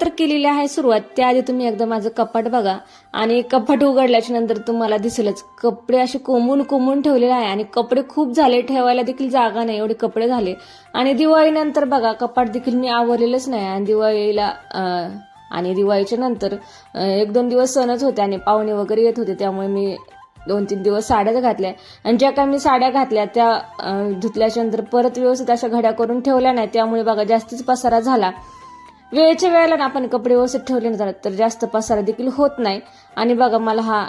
तर केलेली आहे सुरुवात. त्याआधी तुम्ही एकदा माझं कपाट बघा. आणि कपाट उघडल्याच्या नंतर तुम्हाला दिसेलच. कपडे असे कोंबून कोंबून ठेवलेले आहे. आणि कपडे खूप झाले. ठेवायला देखील जागा नाही. एवढे कपडे झाले. आणि दिवाळीनंतर बघा कपाट देखील मी आवरलेलंच नाही. आणि दिवाळीला आणि दिवाळीच्या नंतर एक दोन दिवस सणच होते आणि पाहुणे वगैरे येत होते. त्यामुळे मी दोन तीन दिवस साड्याच घातल्या. आणि ज्या काही मी साड्या घातल्या त्या धुतल्याच्या नंतर परत व्यवस्थित अशा घड्या करून ठेवल्या नाही. त्यामुळे बघा जास्तीच पसारा झाला. वेळेच्या वेळेला ना आपण कपडे व्यवस्थित ठेवले नाही तर जास्त पसारा देखील होत नाही. आणि बघा मला हा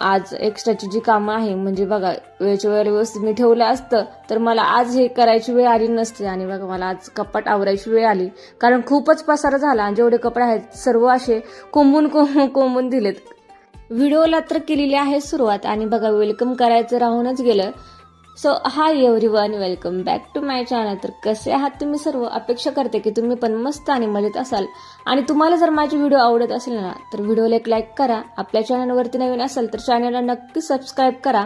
आज एक्स्ट्राची जी कामं आहे म्हणजे बघा वेळेच्या वेळेला व्यवस्थित मी ठेवलं असतं तर मला आज हे करायची वेळ आली नसते. आणि बघा मला आज कपाट आवरायची वेळ आली. कारण खूपच पसारा झाला आणि जेवढे कपडे आहेत सर्व असे कोंबून कोंबून कोंबून दिलेत. व्हिडिओला तर केलेली आहे सुरुवात. आणि बघा वेलकम करायचं राहूनच गेलं. So hi everyone welcome back to my channel तर कसे आहात तुम्ही? सर्व अपेक्षा करते की तुम्ही पण मस्त आणि मजेत असाल. आणि तुम्हाला जर माझी व्हिडिओ आवडत असेल ना तर व्हिडिओला एक लाईक करा. आपल्या चॅनलवरती नवीन असेल तर चॅनलला नक्की सबस्क्राईब करा.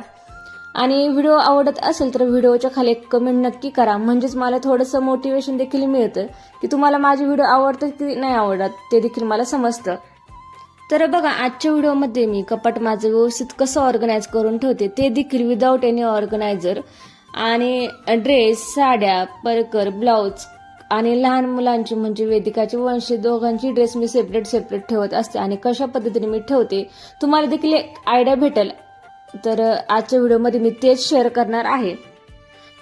आणि व्हिडिओ आवडत असेल तर व्हिडिओच्या खाली एक कमेंट नक्की करा. म्हणजेच मला थोडंसं मोटिवेशन देखील मिळतं की तुम्हाला माझी व्हिडिओ आवडतात की नाही आवडत ते देखील मला समजतं. तर बघा आजच्या व्हिडिओमध्ये मी कपाट माझं व्यवस्थित कसं ऑर्गनाईज करून ठेवते ते देखील विदाऊट एनी ऑर्गनायझर आणि ड्रेस साड्या परकर ब्लाऊज आणि लहान मुलांची म्हणजे वेदिकाची वंशी दोघांची ड्रेस मी सेपरेट सेपरेट ठेवत असते. आणि कशा पद्धतीने मी ठेवते तुम्हाला देखील एक आयडिया भेटेल. तर आजच्या व्हिडिओमध्ये मी तेच शेअर करणार आहे.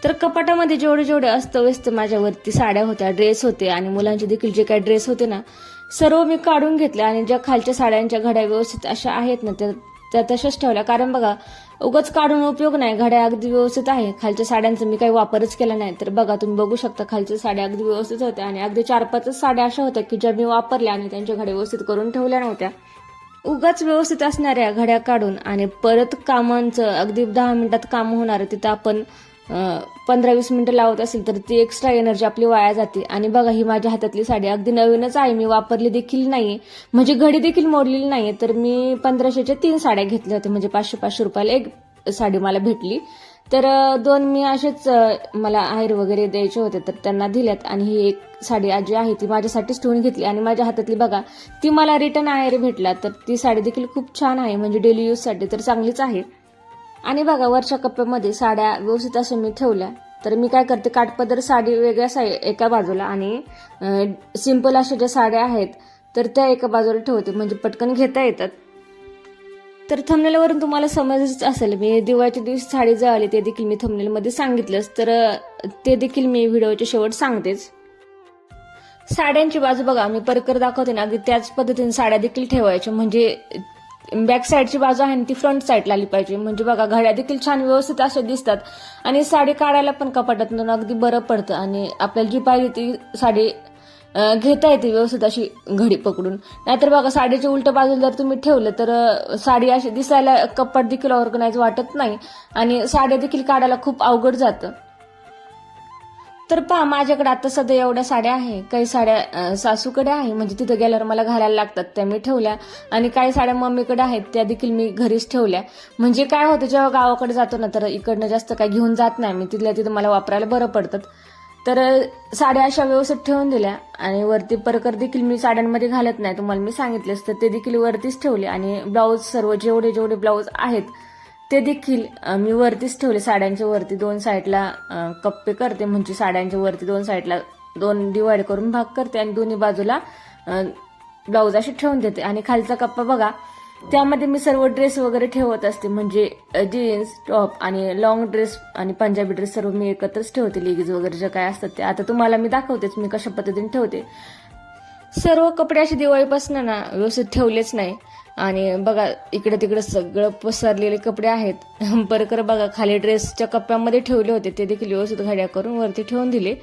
तर कपाटामध्ये जेवढे जेवढे अस्तव्यस्त माझ्यावरती साड्या होत्या ड्रेस होते आणि मुलांचे देखील जे काही ड्रेस होते ना सर्व मी काढून घेतल्या आणि ज्या खालच्या साड्यांच्या घड्या व्यवस्थित अशा आहेत ना त्या त्या तशाच ठेवल्या. कारण बघा उगाच काढून उपयोग नाही. घड्या अगदी व्यवस्थित आहे. खालच्या साड्यांचा मी काही वापरच केला नाही. तर बघा तुम्ही बघू शकता खालच्या साड्या अगदी व्यवस्थित होत्या आणि अगदी चार पाचच साड्या अशा होत्या की ज्या मी वापरल्या आणि त्यांच्या घड्या व्यवस्थित करून ठेवल्या नव्हत्या. उगाच व्यवस्थित असणाऱ्या घड्या काढून आणि परत कामांचं अगदी दहा मिनिटात काम होणार तिथं आपण पंधरा वीस मिनिटं लावत असेल तर ती एक्स्ट्रा एनर्जी आपली वाया जाते. आणि बघा ही माझ्या हातातली साडी अगदी नवीनच आहे. मी वापरली देखील नाही म्हणजे घडी देखील मोडलेली नाही तर मी पंधराशेच्या तीन साड्या घेतल्या होत्या. म्हणजे पाचशे पाचशे रुपयाला एक साडी मला भेटली. तर दोन मी असेच मला आहेर वगैरे द्यायचे होते तर त्यांना दिल्यात. आणि ही एक साडी जी आहे ती माझ्यासाठीच ठेवून घेतली. आणि माझ्या हातातली बघा ती मला रिटर्न आहेर भेटला. तर ती साडी देखील खूप छान आहे. म्हणजे डेली यूजसाठी तर चांगलीच आहे. आणि बघा वरच्या कप्प्यामध्ये साड्या व्यवस्थित अशा मी ठेवल्या. तर मी काय करते काटपदर साडी वेगळ्या साई एका बाजूला आणि सिंपल अशा ज्या साड्या आहेत तर त्या एका बाजूला ठेवते. म्हणजे पटकन घेता येतात. तर थंबनेलवरून तुम्हाला समजच असेल मी दिवाळीच्या दिवशी साडी जळाली ते देखील मी थंबनेलमध्ये सांगितलंच तर ते देखील मी व्हिडिओच्या शेवट सांगतेच. साड्यांची बाजू बघा मी परकर दाखवते ना अगदी त्याच पद्धतीने साड्या देखील ठेवायच्या. म्हणजे बॅक साईडची बाजू आहे ना ती फ्रंट साईडला आली पाहिजे. म्हणजे बघा घड्या देखील छान व्यवस्थित अशा दिसतात. आणि साडी काढायला पण कपाटातून अगदी बरं पडतं. आणि आपल्याला जी पाहिजे ती साडी घेता येते व्यवस्थित अशी घडी पकडून. नाहीतर बघा साडीच्या उलट बाजूला जर तुम्ही ठेवलं तर साडी अशी दिसायला कपाट देखील ऑर्गनाईज वाटत नाही. आणि साड्या देखील काढायला खूप अवघड जातं. तर पहा माझ्याकडे आता सध्या एवढ्या साड्या आहे. काही साड्या सासूकडे आहे. म्हणजे तिथं गेल्यावर मला घालायला लागतात त्या मी ठेवल्या. आणि काही साड्या मम्मीकडे आहेत त्या देखील मी घरीच ठेवल्या. म्हणजे काय होतं जेव्हा गावाकडे जातो ना तर इकडनं जास्त काही घेऊन जात नाही. मी तिथल्या तिथं मला वापरायला बरं पडतात. तर साड्या अशा व्यवस्थित ठेवून दिल्या. आणि वरती परकर देखील मी साड्यांमध्ये घालत नाही. तुम्हाला मी सांगितलेच तर ते देखील वरतीच ठेवले. आणि ब्लाऊज सर्व जेवढे जेवढे ब्लाऊज आहेत ते देखील मी वरतीच ठेवले साड्यांच्या वरती. दोन साईडला कप्पे करते म्हणजे साड्यांच्या वरती दोन साईडला दोन डिवाइड करून भाग करते आणि दोन्ही बाजूला ब्लाऊज अशी ठेवून देते. आणि खालचा कप्पा बघा त्यामध्ये मी सर्व ड्रेस वगैरे ठेवत असते. म्हणजे जीन्स टॉप आणि लॉंग ड्रेस आणि पंजाबी ड्रेस सर्व मी एकत्रच ठेवते. लेगीज वगैरे जे काय असतात ते. आता तुम्हाला मी दाखवतेच मी कशा पद्धतीने ठेवते. सर्व कपडे असे दिवाळीपासून ना व्यवस्थित ठेवलेच नाही. आणि बघा इकडे तिकडे सगळं पसरलेले कपडे आहेत. परकर बघा खाली ड्रेसच्या कप्प्यामध्ये ठेवले होते. ते देखील व्यवस्थित घड्या करून वरती ठेवून दिले.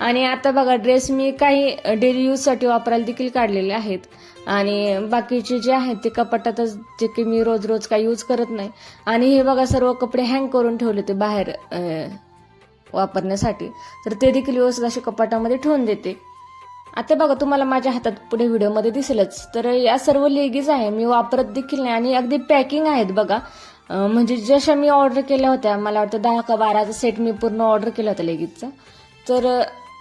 आणि आता बघा ड्रेस मी काही डेली यूजसाठी वापरायला देखील काढलेले आहेत. आणि बाकीचे जे आहेत ते कपाटातच जे की मी रोज रोज काही यूज करत नाही. आणि हे बघा सर्व कपडे हँग करून ठेवले होते बाहेर वापरण्यासाठी. तर ते देखील व्यवस्थित असे कपाटामध्ये ठेवून देते. आता बघा तुम्हाला माझ्या हातात पुढे व्हिडिओमध्ये दिसेलच. तर या सर्व लेगीज आहे मी वापरत देखील नाही. आणि अगदी पॅकिंग आहेत बघा. म्हणजे जशा मी ऑर्डर केल्या होत्या मला वाटतं दहा का बाराचा सेट मी पूर्ण ऑर्डर केला होता लेगीजचा. तर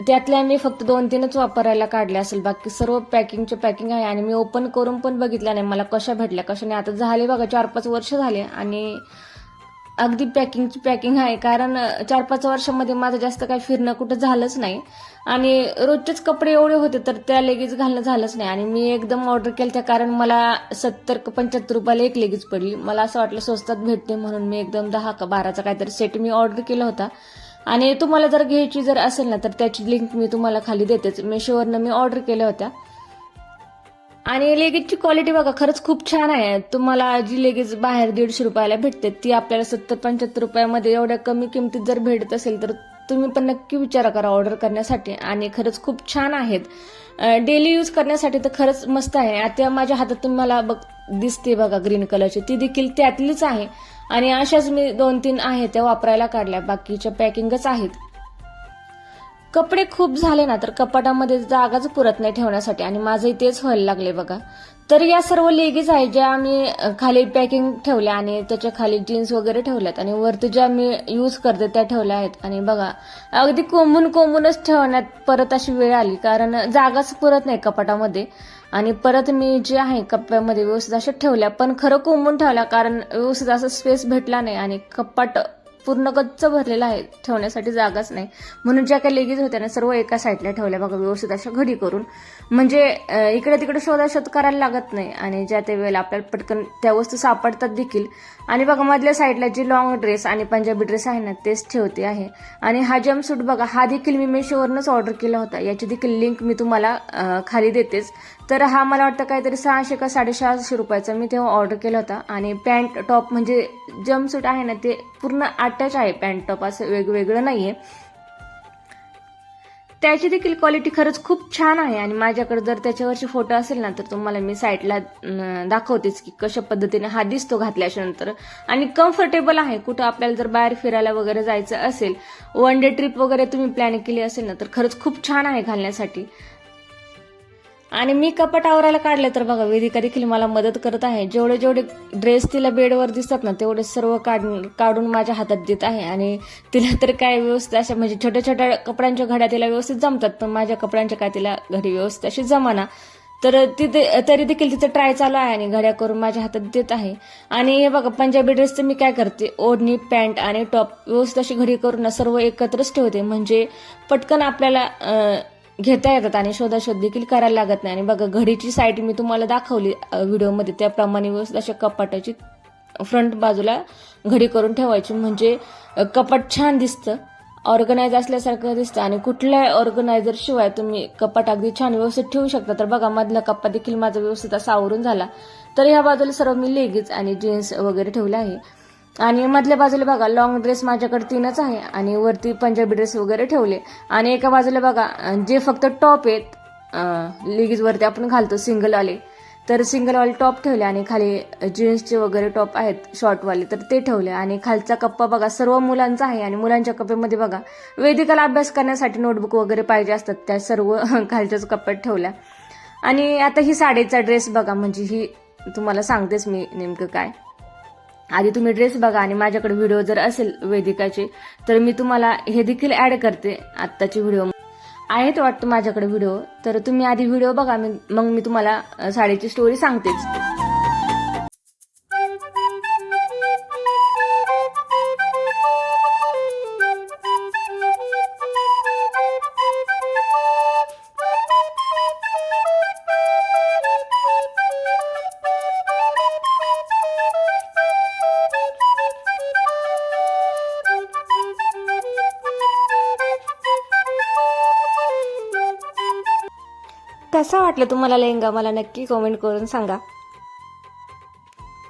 त्यातल्या मी फक्त दोन तीनच वापरायला काढल्या असेल. बाकी सर्व पॅकिंगचे पॅकिंग आहे आणि मी ओपन करून पण बघितलं नाही. मला कशा भेटल्या कशा नाही. आता झाले बघा चार पाच वर्ष झाले. आणि अगदी पॅकिंगची पॅकिंग आहे. कारण चार पाच वर्षामध्ये माझं जास्त काही फिरणं कुठं झालंच नाही. आणि रोजचेच कपडे एवढे होते तर त्या लेगीज घालणं झालंच नाही. आणि मी एकदम ऑर्डर केलं त्या कारण मला सत्तर पंच्याहत्तर रुपयाला एक लेगीज पडली. मला असं वाटलं स्वस्तात भेटते म्हणून मी एकदम दहा का बाराचा काहीतरी सेट मी ऑर्डर केला होता. आणि तुम्हाला जर घ्यायची जर असेल ना तर त्याची लिंक मी तुम्हाला खाली देतेच. मेशोवरनं मी ऑर्डर केल्या होत्या. आणि लेगीजची क्वालिटी बघा खरंच खूप छान आहे. तुम्हाला जी लेगीज बाहेर दीडशे रुपयाला भेटते ती आपल्याला सत्तर पंच्याहत्तर रुपयामध्ये एवढ्या कमी किमतीत जर भेटत असेल तर तुम्ही पण नक्की विचारा करा ऑर्डर करण्यासाठी. आणि खरंच खूप छान आहेत. डेली यूज करण्यासाठी तर खरंच मस्त आहे. आता माझ्या हातात तुम्हाला बघ दिसते बघा ग्रीन कलरची ती देखील त्यातलीच आहे. आणि अशाच मी दोन तीन आहेत त्या वापरायला काढल्या. बाकीच्या पॅकिंगच आहेत. कपडे खूप झाले ना तर कपाटामध्ये जागाच पुरत नाही ठेवण्यासाठी आणि माझंही तेच व्हायला लागले बघा. तर या सर्व लेगीज आहेत ज्या आम्ही खाली पॅकिंग ठेवल्या आणि त्याच्याखाली जीन्स वगैरे ठेवल्यात आणि वरती ज्या मी यूज करते त्या ठेवल्या आहेत. आणि बघा अगदी कोंबून कोंबूनच ठेवण्यात परत अशी वेळ आली कारण जागाच पुरत नाही कपाटामध्ये. आणि परत मी जे आहे कप्प्यामध्ये व्यवस्थित अशा ठेवल्या पण खरं कोंबून ठेवल्या कारण व्यवस्थित असं स्पेस भेटला नाही आणि कपाट पूर्ण गच्च भरलेला आहे ठेवण्यासाठी जागाच नाही. म्हणून ज्या काही लेगीज होत्या ना सर्व एका साईडला ठेवल्या बघा व्यवस्थित अशा घडी करून. म्हणजे इकडे तिकडे शोधाशोध करायला लागत नाही आणि ज्या त्या वेळेला आपल्याला पटकन त्या वस्तू सापडतात देखील. आणि बघा मधल्या साईडला जी लॉंग ड्रेस आणि पंजाबी ड्रेस आहे ना तेच ठेवते आहे. आणि हा जम्पसूट बघा हा देखील मी मेशोवरनच ऑर्डर केला होता. याची देखील लिंक मी तुम्हाला खाली देतेच. तर हा मला वाटतं काहीतरी सहाशे का साडेसहाशे रुपयाचा मी तेव्हा ऑर्डर केला होता. आणि पॅन्ट टॉप म्हणजे जम्पसूट आहे ना ते पूर्ण अटॅच आहे पॅन्ट टॉप असं वेगवेगळं नाही आहे त्याची देखील क्वालिटी खरंच खूप छान आहे. आणि माझ्याकडे जर त्याच्यावरचे फोटो असेल ना तर तुम्हाला मी साईडला दाखवतेच की कशा पद्धतीने हा दिसतो घातल्याच्या नंतर आणि कम्फर्टेबल आहे. कुठं आपल्याला जर बाहेर फिरायला वगैरे जायचं असेल वन डे ट्रिप वगैरे तुम्ही प्लॅन केली असेल ना तर खरंच खूप छान आहे घालण्यासाठी. आणि मी कपाट आवरायला काढले तर बघा वेदिका देखील मला मदत करत आहे. जेवढे जेवढे ड्रेस तिला बेडवर दिसतात ना तेवढे सर्व काढून काढून माझ्या हातात देत आहे. आणि तिला तर काय व्यवस्थित अशा म्हणजे छोट्या छोट्या कपड्यांच्या घड्या तिला व्यवस्थित जमतात पण माझ्या कपड्यांच्या काय तिला घडी व्यवस्थित अशी जमाना. तर तिथे तरी देखील तिचं ट्राय चालू आहे आणि घड्या करून माझ्या हातात देत आहे. आणि हे बघा पंजाबी ड्रेसचं मी काय करते ओढणी पॅन्ट आणि टॉप व्यवस्थित अशी घडी करून ना सर्व एकत्रच ठेवते. म्हणजे पटकन आपल्याला घेता येतात आणि शोधाशोध देखील करायला लागत नाही. आणि बघा घडीची साईड मी तुम्हाला दाखवली व्हिडिओमध्ये. त्याप्रमाणे व्यवस्थित अशा कपाटाची फ्रंट बाजूला घडी करून ठेवायची. म्हणजे कपाट छान दिसतं. ऑर्गनाईज असल्यासारखं दिसतं. आणि कुठल्याही ऑर्गनायझर शिवाय तुम्ही कपाट अगदी छान व्यवस्थित ठेवू शकता. तर बघा मधला कप्पा देखील माझा व्यवस्थित असा आवरून झाला. तर ह्या बाजूला सर्व मी लेगीज आणि जीन्स वगैरे ठेवले आहे. आणि मधल्या बाजूला बघा लॉंग ड्रेस माझ्याकडे तीनच आहे आणि वरती पंजाबी ड्रेस वगैरे ठेवले. आणि एका बाजूला बघा जे फक्त टॉप आहेत लेगीजवरती आपण घालतो सिंगलवाले तर सिंगलवाले टॉप ठेवले आणि खाली जीन्सचे वगैरे टॉप आहेत शॉर्टवाले तर ते ठेवले. आणि खालचा कप्पा बघा सर्व मुलांचा आहे. आणि मुलांच्या कप्प्यामध्ये बघा वेदिकाला अभ्यास करण्यासाठी नोटबुक वगैरे पाहिजे असतात. त्या सर्व खालच्याच कप्प्यात ठेवल्या. आणि आता ही साडीचा ड्रेस बघा म्हणजे ही तुम्हाला सांगतेच मी नेमकं काय. आधी तुम्ही ड्रेस बघा आणि माझ्याकडे व्हिडिओ जर असेल वेदिकाचे तर मी तुम्हाला हे देखील ऍड करते आत्ताचे व्हिडिओ आहेत वाटतं माझ्याकडे व्हिडिओ तर तुम्ही आधी व्हिडिओ बघा मी मग मी तुम्हाला साडीची स्टोरी सांगतेच. कसा वाटलं तुम्हाला लेहंगा? मला नक्की कमेंट करून सांगा.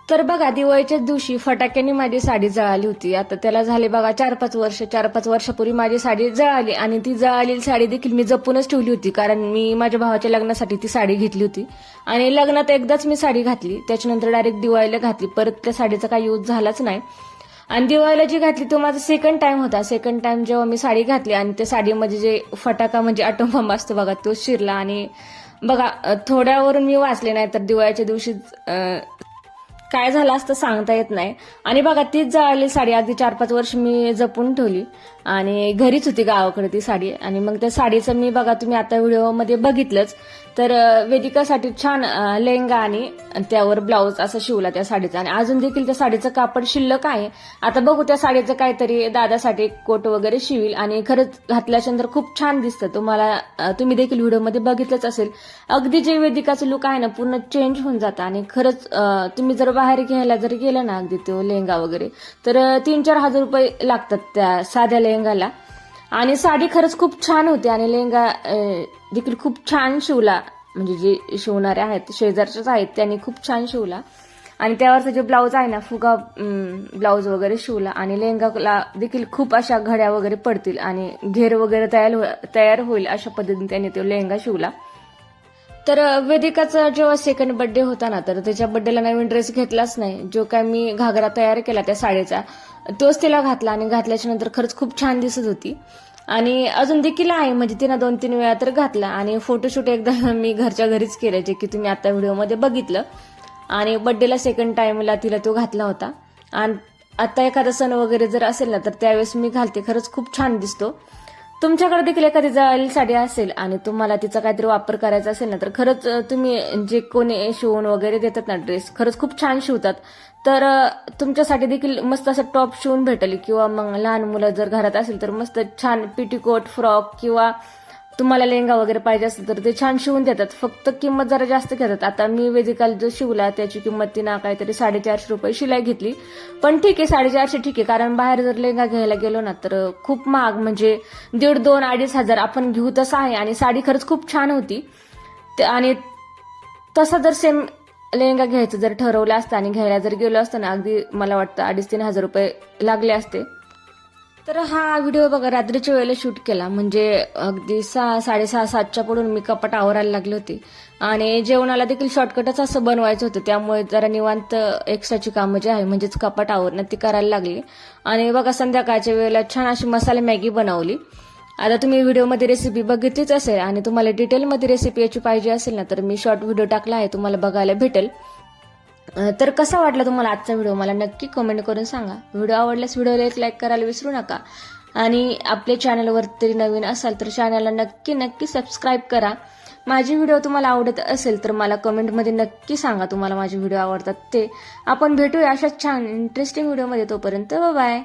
तर बघा दिवाळीच्याच दिवशी फटाक्याने माझी साडी जळाली होती. आता त्याला झाले बघा चार पाच वर्ष चार पाच वर्षापूर्वी माझी साडी जळाली आणि ती जळालेली साडी देखील मी जपूनच ठेवली होती कारण मी माझ्या भावाच्या लग्नासाठी ती साडी घेतली होती. आणि लग्नात एकदाच मी साडी घातली त्याच्यानंतर डायरेक्ट दिवाळीला घातली. परत त्या साडीचा काही यूज झालाच नाही. आणि दिवाळीला जी घातली तो माझा सेकंड टाइम होता. सेकंड टाइम जेव्हा मी साडी घातली आणि त्या साडीमध्ये जे फटाका म्हणजे अटोम असतो बघा तो शिरला आणि बघा थोड्यावरून मी वाचले नाही तर दिवाळीच्या दिवशी काय झालं असतं सांगता येत नाही. आणि बघा तीच जळाली साडी अगदी चार पाच वर्ष मी जपून ठेवली. आणि घरीच होती गावाकडे ती साडी. आणि मग त्या साडीचं मी बघा तुम्ही आता व्हिडिओमध्ये बघितलंच. तर वेदिकासाठी छान अं, लेहंगा आणि त्यावर ब्लाऊज असं शिवला त्या साडीचा. आणि अजून देखील त्या साडीचं कापड शिल्लक आहे. आता बघू त्या साडीचं काहीतरी दादासाठी कोट वगैरे शिवील. आणि खरंच घातल्याच्यानंतर खूप छान दिसतं. तुम्हाला तुम्ही देखील व्हिडिओमध्ये बघितलंच असेल. अगदी जे वेदिकाचं लुक आहे ना पूर्ण चेंज होऊन जातं. आणि खरंच तुम्ही जर बाहेर घ्यायला जर गेलं ना अगदी तो लेहंगा वगैरे तर तीन चार हजार रुपये लागतात त्या साध्या लेहंगाला. आणि साडी खरंच खूप छान होती आणि लेहंगा देखील खूप छान शिवला. म्हणजे जे शिवणारे आहेत शेजारचेच आहेत त्यांनी खूप छान शिवला. आणि त्यावरचा जे ब्लाऊज आहे ना फुगा ब्लाऊज वगैरे शिवला. आणि लेहंगाला देखील खूप अशा घड्या वगैरे पडतील आणि घेर वगैरे तयार हो- तयार होईल अशा पद्धतीने त्याने तो लेहंगा शिवला. तर वेदिकाचा जेव्हा सेकंड बर्थडे होता ना तर त्याच्या बर्थडेला नवीन ड्रेस घेतलाच नाही. जो काय मी घागरा तयार केला त्या साडीचा तोच तिला घातला आणि घातल्याच्या नंतर खरंच खूप छान दिसत होती. आणि अजून देखील आहे म्हणजे तिनं दोन तीन वेळा तर घातला. आणि फोटोशूट एकदा मी घरच्या घरीच केलं जे की तुम्ही आता व्हिडिओमध्ये बघितलं. आणि बर्थडेला सेकंड टाईमला तिला तो घातला होता. आणि आता एखादा सण वगैरे जर असेल ना तर त्यावेळेस मी घालते. खरंच खूप छान दिसतो. तुमच्याकडे देखील एखादी जळालेली साडी असेल आणि तुम्हाला तिचा काहीतरी वापर करायचा असेल ना तर खरंच तुम्ही जे कोणी शिवून वगैरे देतात ना ड्रेस खरंच खूप छान शिवतात. तर तुमच्यासाठी देखील मस्त असं टॉप शिवून भेटेल किंवा मग लहान मुलं जर घरात असेल तर मस्त छान पिटीकोट फ्रॉक किंवा तुम्हाला लेंगा वगैरे पाहिजे असेल तर ते छान शिवून देतात. फक्त किंमत जरा जास्त घेतात. आता मी वेदिकाला जो शिवला त्याची किंमत तिनं काहीतरी साडेचारशे रुपये शिलाई घेतली. पण ठीक आहे साडेचारशे ठीक आहे. कारण बाहेर जर लेंगा घ्यायला गेलो ना तर खूप महाग. म्हणजे दीड दोन अडीच हजार आपण घेऊ तसं आहे. आणि साडी खरंच खूप छान होती. आणि तसा जर सेम लेहंगा घ्यायचं जर ठरवलं असतं आणि घ्यायला जर गेलो असतं ना अगदी मला वाटतं अडीच तीन हजार रुपये लागले असते. तर हा व्हिडिओ बघा रात्रीच्या वेळेला शूट केला. म्हणजे अगदी सहा साडेसहा सातच्या पुढून मी कपाट आवरायला लागले होते. आणि जेवणाला देखील शॉर्टकटच असं बनवायचं होतं. त्यामुळे जरा निवांत एक्स्ट्राची कामं जी आहे म्हणजेच कपाट आवरणं ती करायला लागली. आणि बघा संध्याकाळच्या वेळेला छान अशी मसाले मॅगी बनवली. आता तुम्ही व्हिडिओमध्ये रेसिपी बघितलीच असेल आणि तुम्हाला डिटेलमध्ये रेसिपी याची पाहिजे असेल ना तर मी शॉर्ट व्हिडिओ टाकला आहे तुम्हाला बघायला भेटेल. तर कसा वाटला तुम्हाला आजचा व्हिडिओ? मला नक्की कमेंट करून सांगा. व्हिडिओ आवडल्यास व्हिडिओला एक लाईक करायला विसरू नका. आणि आपल्या चॅनलवर तरी नवीन असाल तर चॅनलला नक्की नक्की सबस्क्राईब करा. माझी व्हिडिओ तुम्हाला आवडत असेल तर मला कमेंटमध्ये नक्की सांगा तुम्हाला माझे व्हिडिओ आवडतात ते. आपण भेटूया अशाच छान इंटरेस्टिंग व्हिडिओमध्ये तोपर्यंत. बाय